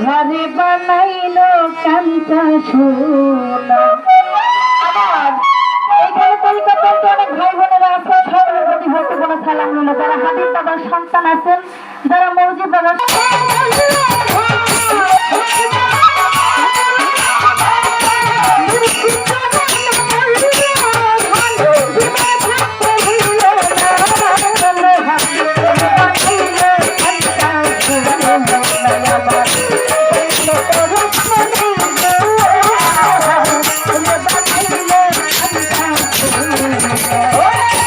ঘরে বানাইল কান্তা শুনো এখানে ভাই আছে সালাম যারা হাবিব বাবার সন্তান আছেন, যারা মৌজি বাবার Right.